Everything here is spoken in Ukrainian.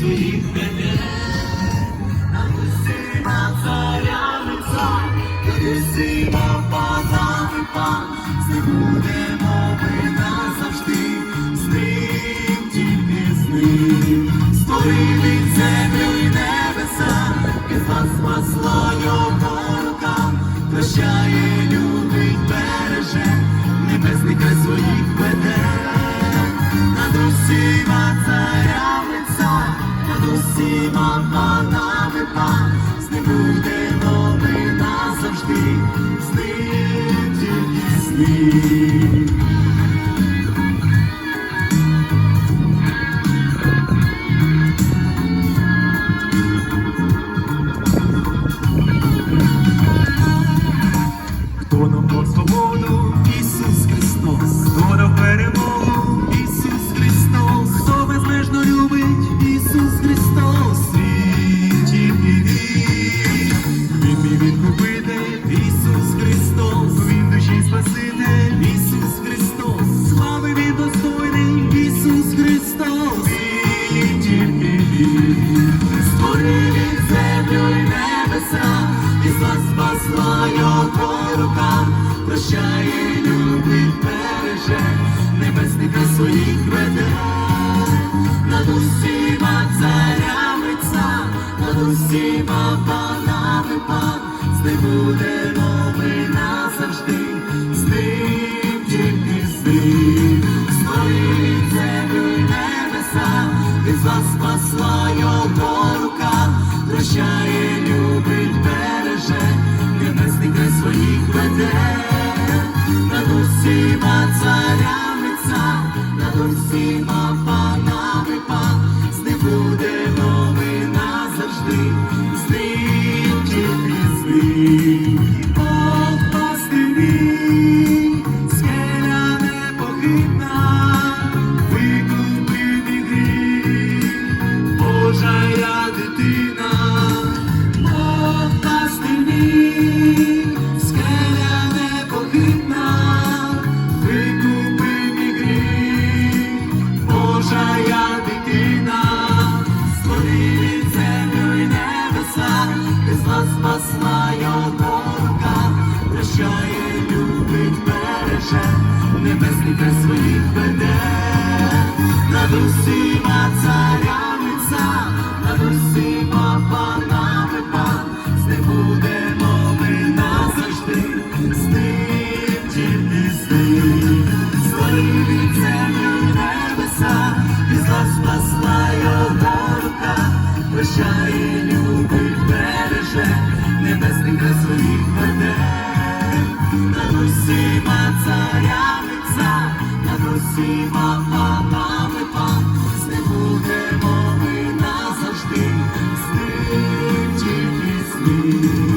своїх мене, на на царя лиця, ти всіма пазами пан, з ним будемо ми з ним тільки з ним, створили небеса, і вас спасла його рука, прощає, любить, береже, небесний край своїх. Усіма зла спасла його рука, прощає, любить, береже, небесника своїх веде, над усіма царями цар, над усіма панами пан, з ним будемо над край своїх веде, над усіма царями цар, над усіма панами пан, з ним будемо ми назавжди, з ним тільки з ним, землю небеса, і зла спасла його рука, прощає, любить, береже, небесний своїх веде, над усіма царями цар, над усіма панами пан, з ним будемо ми назавжди, з ним тільки з.